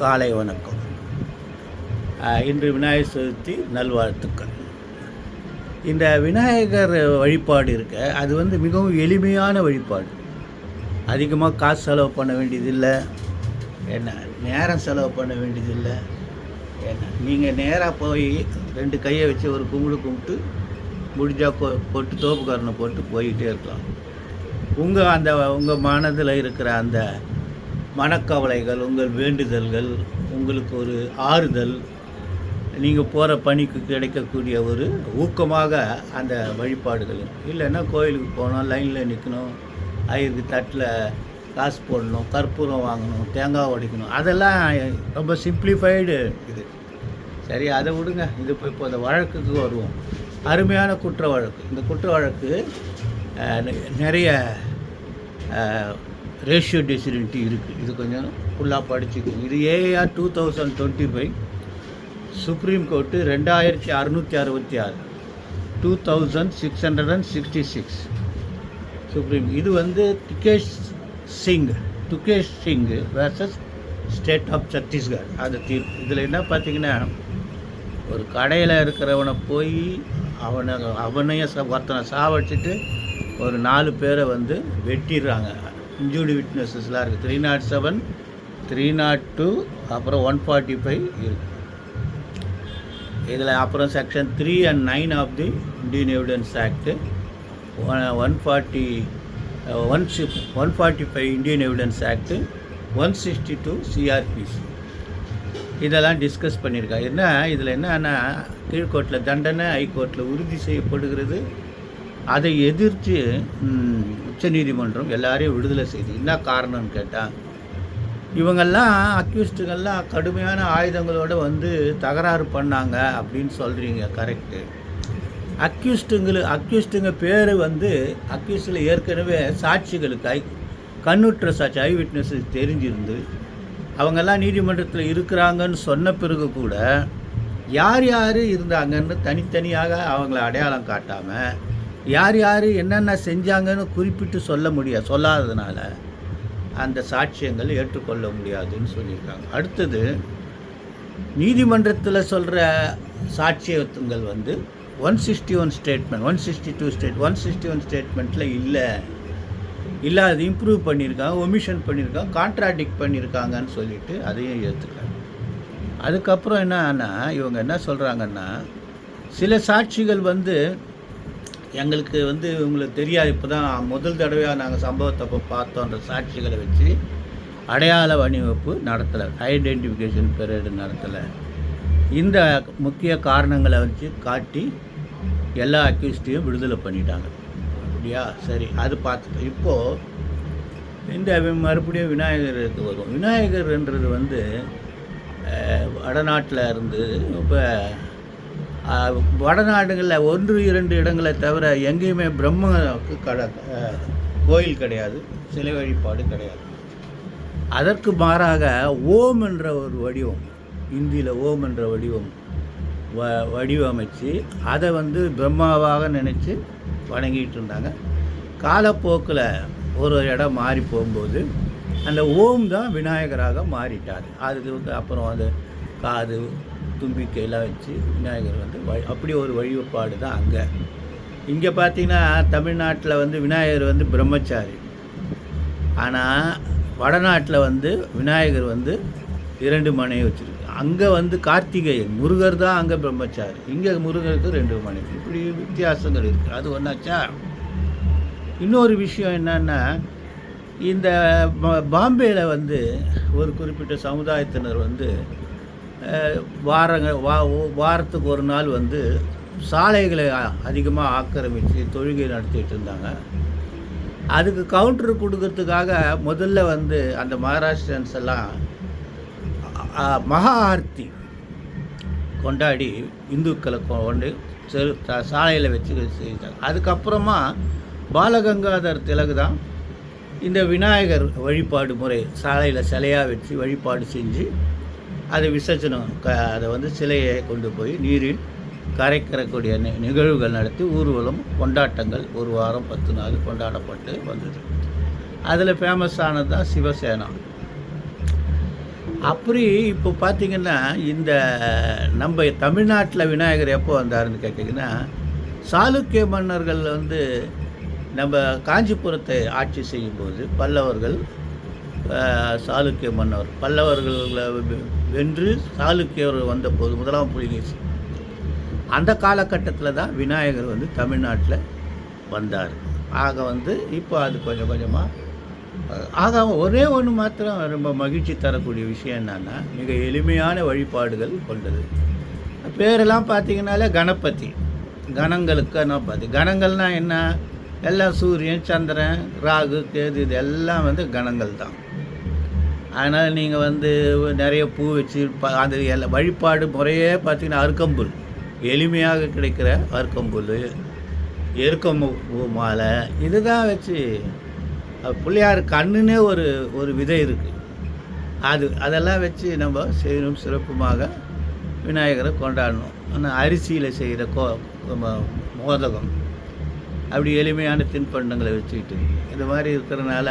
காலை வணக்கம். இன்று விநாயகர் சதுர்த்தி நல்வாழ்த்துக்கள். இந்த விநாயகர் வழிபாடு இருக்க அது வந்து மிகவும் எளிமையான வழிபாடு. அதிகமாக காசு செலவு பண்ண வேண்டியதில்லை. என்ன நேரம் செலவு பண்ண வேண்டியதில்லை. என்ன நீங்கள் நேராக போய் ரெண்டு கையை வச்சு ஒரு கும்பிடு கும்பிட்டு முடிஞ்சால் போ போட்டு தோப்புக்காரனை போட்டு போயிட்டே இருக்கலாம். உங்கள் அந்த உங்கள் மனதில் இருக்கிற அந்த மனக்கவலைகள் உங்கள் வேண்டுதல்கள் உங்களுக்கு ஒரு ஆறுதல் நீங்கள் போகிற பணிக்கு கிடைக்கக்கூடிய ஒரு ஊக்கமாக அந்த வழிபாடுகள். இல்லைன்னா கோயிலுக்கு போகணும் லைனில் நிற்கணும் ஐயருக்கு தட்டில் காசு போடணும் கற்பூரம் வாங்கணும் தேங்காய் உடைக்கணும். அதெல்லாம் ரொம்ப சிம்பிளிஃபைடு இது. சரி அதை விடுங்க. இது இப்போ இப்போ அந்த வழக்குக்கு வருவோம். அருமையான குற்ற வழக்கு இந்த குற்ற வழக்கு நிறைய ரேஷியோ டெசிடென்ட்டி இருக்குது இது கொஞ்சம் ஃபுல்லாக படிச்சுக்கோங்க இது AR two thousand twenty five supreme court ரெண்டாயிரத்தி அறுநூற்றி அறுபத்தி ஆறு two thousand six hundred and sixty six supreme இது வந்து Dukesh Singh. Dukesh Singh versus state of Chhattisgarh. அது தீர்ப்பு. இதில் என்ன பார்த்தீங்கன்னா ஒரு கடையில் இருக்கிறவனை போய் அவனை அவனையும் ச ஒருத்தனை சாவடிச்சிட்டு ஒரு நாலு பேரை வந்து வெட்டிடுறாங்க. இன்ஜூரி விட்னஸஸ்லாம் இருக்குது three naught seven three naught two அப்புறம் ஒன் ஃபார்ட்டி ஃபைவ் இருக்குது இதில் அப்புறம் section three and nine of the Indian evidence act one forty one chip one forty five Indian evidence act one sixty two CrPC இதெல்லாம் discuss பண்ணியிருக்கா. என்ன இதில் என்னன்னா கீழ்கோர்ட்டில் தண்டனை ஹைகோர்ட்டில் உறுதி செய்யப்படுகிறது. அதை எதிர்த்து உச்சநீதிமன்றம் எல்லாரையும் விடுதலை செய்து என்ன காரணம்னு கேட்டால் இவங்கெல்லாம் அக்யூஸ்டுங்கெல்லாம் கடுமையான ஆயுதங்களோட வந்து தகராறு பண்ணாங்க அப்படின்னு சொல்கிறீங்க கரெக்டு அக்யூஸ்டுங்களு அக்யூஸ்டுங்க பேர் வந்து அக்யூஸ்டில் ஏற்கனவே சாட்சிகளுக்கு ஐ கண்ணுற்ற சாட்சி ஐ விட்னஸ் தெரிஞ்சிருந்து அவங்கெல்லாம் நீதிமன்றத்தில் இருக்கிறாங்கன்னு சொன்ன பிறகு கூட யார் யார் இருந்தாங்கன்னு தனித்தனியாக அவங்கள அடையாளம் காட்டாமல் யார் யார் என்னென்ன செஞ்சாங்கன்னு குறிப்பிட்டு சொல்ல முடியாது சொல்லாததுனால அந்த சாட்சியங்கள் ஏற்றுக்கொள்ள முடியாதுன்னு சொல்லியிருக்காங்க. அடுத்தது நீதிமன்றத்தில் சொல்கிற சாட்சியங்கள் வந்து one sixty one statement one sixty two state one sixty one ஸ்டேட்மெண்ட்டில் இல்லை. இல்லை அது இம்ப்ரூவ் பண்ணியிருக்காங்க ஒமிஷன் பண்ணியிருக்காங்க கான்ட்ராடிக்ட் பண்ணியிருக்காங்கன்னு சொல்லிட்டு அதையும் ஏற்றுக்காங்க அதுக்கப்புறம் என்னன்னா இவங்க என்ன சொல்கிறாங்கன்னா சில சாட்சிகள் வந்து எங்களுக்கு வந்து உங்களுக்கு தெரியாது இப்போ தான் முதல் தடவையாக நாங்கள் சம்பவத்தை அப்போ பார்த்தோன்ற சாட்சிகளை வச்சு அடையாள வணிவப்பு நடத்தலை ஐடென்டிஃபிகேஷன் பீரியடு நடத்தலை. இந்த முக்கிய காரணங்களை வச்சு காட்டி எல்லா அக்யூஸ்டையும் விடுதலை பண்ணிட்டாங்க. அப்படியா? சரி அது பார்த்துட்டோம் இப்போது இந்த மறுபடியும் விநாயகருக்கு வரும் விநாயகர்ன்றது வந்து வடநாட்டில் இருந்து இப்போ வடநாடுகளில் ஒன்று இரண்டு இடங்களை தவிர எங்கேயுமே பிரம்மக்கு கட கோயில் கிடையாது சிலை வழிபாடு கிடையாது. அதற்கு மாறாக ஓம் என்ற ஒரு வடிவம் இந்தியில் ஓம் என்ற வடிவம் வ வடிவமைச்சு அதை வந்து பிரம்மாவாக நினச்சி வணங்கிட்டு இருந்தாங்க. காலப்போக்கில் ஒரு இடம் மாறி போகும்போது அந்த ஓம் தான் விநாயகராக மாறிட்டார். அதுக்கு வந்து அப்புறம் அது காது தும்பிக்கையெல்லாம் வச்சு விநாயகர் வந்து வழி அப்படி ஒரு வழிபாடு தான் அங்கே. இங்கே பார்த்தீங்கன்னா தமிழ்நாட்டில் வந்து விநாயகர் வந்து பிரம்மச்சாரி. ஆனால் வடநாட்டில் வந்து விநாயகர் வந்து இரண்டு மனைவி வச்சுருக்கு. அங்கே வந்து கார்த்திகேயன் முருகர் தான் அங்கே பிரம்மச்சாரி. இங்கே முருகருக்கு ரெண்டு மனைவி. இப்படி வித்தியாசங்கள் இருக்குது அது ஒன்றாச்சா இன்னொரு விஷயம் என்னன்னா இந்த பாம்பேயில் வந்து ஒரு குறிப்பிட்ட சமுதாயத்தினர் வந்து வாரங்க வா வாரத்துக்கு ஒரு நாள் வந்து சாலைகளை அதிகமாக ஆக்கிரமித்து தொழுகை நடத்திட்டு இருந்தாங்க. அதுக்கு கவுண்டர் கொடுக்கறதுக்காக முதல்ல வந்து அந்த மகாராஷ்டிரன்ஸ் எல்லாம் மகா ஆர்த்தி கொண்டாடி இந்துக்களை கொண்டு செரு சாலையில் வச்சு செய்தாங்க அதுக்கப்புறமா பாலகங்காதர் திலகு தான் இந்த விநாயகர் வழிபாடு முறை சாலையில் சிலையாக வச்சு வழிபாடு செஞ்சு அது விசர்ஜனம். க அதை வந்து சிலையை கொண்டு போய் நீரில் கரைக்கிறக்கூடிய நி நிகழ்வுகள் நடத்தி ஊர்வலம் கொண்டாட்டங்கள் ஒரு வாரம் பத்து நாள் கொண்டாடப்பட்டு வந்தது. அதில் ஃபேமஸ் ஆனது தான் சிவசேனா. அப்படி இப்போ பார்த்தீங்கன்னா இந்த நம்ம தமிழ்நாட்டில் விநாயகர் எப்போ வந்தாருன்னு கேட்டிங்கன்னா சாளுக்கிய மன்னர்கள் வந்து நம்ம காஞ்சிபுரத்தை ஆட்சி செய்யும்போது பல்லவர்கள் சாளுக்கிய மன்னர் பல்லவர்களை வென்று சாளுக்கியர் வந்தபோது முதலாம் புலிகேசி. அந்த காலகட்டத்தில் தான் விநாயகர் வந்து தமிழ்நாட்டில் வந்தார். ஆக வந்து இப்போ அது கொஞ்சம் கொஞ்சமாக ஆக ஒரே ஒன்று மாத்திரம் ரொம்ப மகிழ்ச்சி தரக்கூடிய விஷயம் என்னன்னா மிக எளிமையான வழிபாடுகள் கொண்டது. பேரெல்லாம் பார்த்தீங்கனாலே கணபதி. கணங்களுக்கு பார்த்து கணங்கள்னால் என்ன? எல்லாம் சூரியன் சந்திரன் ராகு கேது இது எல்லாம் வந்து கணங்கள் தான் அதனால் நீங்கள் வந்து நிறைய பூ வச்சு அந்த எல்லா எல்லாம் வழிபாடு முறையே பார்த்தீங்கன்னா அருக்கம்புல் எளிமையாக கிடைக்கிற அருக்கம்புல் எருக்கம் பூ மாலை இதுதான் வச்சு பிள்ளையார் கண்ணுன்னே ஒரு ஒரு விதை இருக்குது அது அதெல்லாம் வச்சு நம்ம செய்யணும் சிறப்புமாக விநாயகரை கொண்டாடணும். ஆனால் அரிசியில் செய்கிற கோ மோதகம். அப்படி எளிமையான தின்பண்டங்களை வச்சுக்கிட்டு இந்த மாதிரி இருக்கிறனால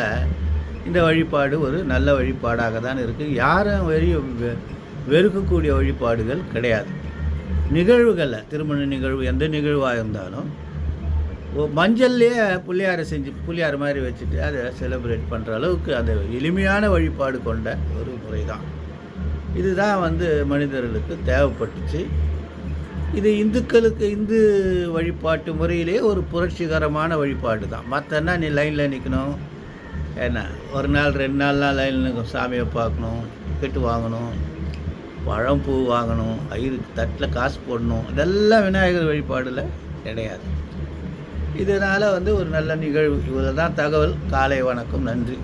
இந்த வழிபாடு ஒரு நல்ல வழிபாடாக தான் இருக்குது யாரும் வெறிய வெறுக்கக்கூடிய வழிபாடுகள் கிடையாது. நிகழ்வுகளில் திருமண நிகழ்வு எந்த நிகழ்வாக இருந்தாலும் ஓ- மஞ்சள்லேயே புள்ளியாரை செஞ்சு புள்ளியார் மாதிரி வச்சுட்டு அதை செலிப்ரேட் பண்ணுற அளவுக்கு அந்த எளிமையான வழிபாடு கொண்ட ஒரு முறை தான் இதுதான் வந்து மனிதர்களுக்கு தேவைப்பட்டுச்சு. இது இந்துக்களுக்கு இந்து வழிபாட்டு முறையிலே ஒரு புரட்சிகரமான வழிபாடு தான் மற்றன்னா நீ லைனில் நிற்கணும் ஏன்னா ஒரு நாள் ரெண்டு நாள்லாம் லைனில் சாமியை பார்க்கணும் கெட்டு வாங்கணும் பழம் பூ வாங்கணும் ஐயரு தட்டில் காசு போடணும். இதெல்லாம் விநாயகர் வழிபாடில் கிடையாது. இதனால் வந்து ஒரு நல்ல நிகழ்வு. இவ்வளோ தான் தகவல். காலை வணக்கம். நன்றி.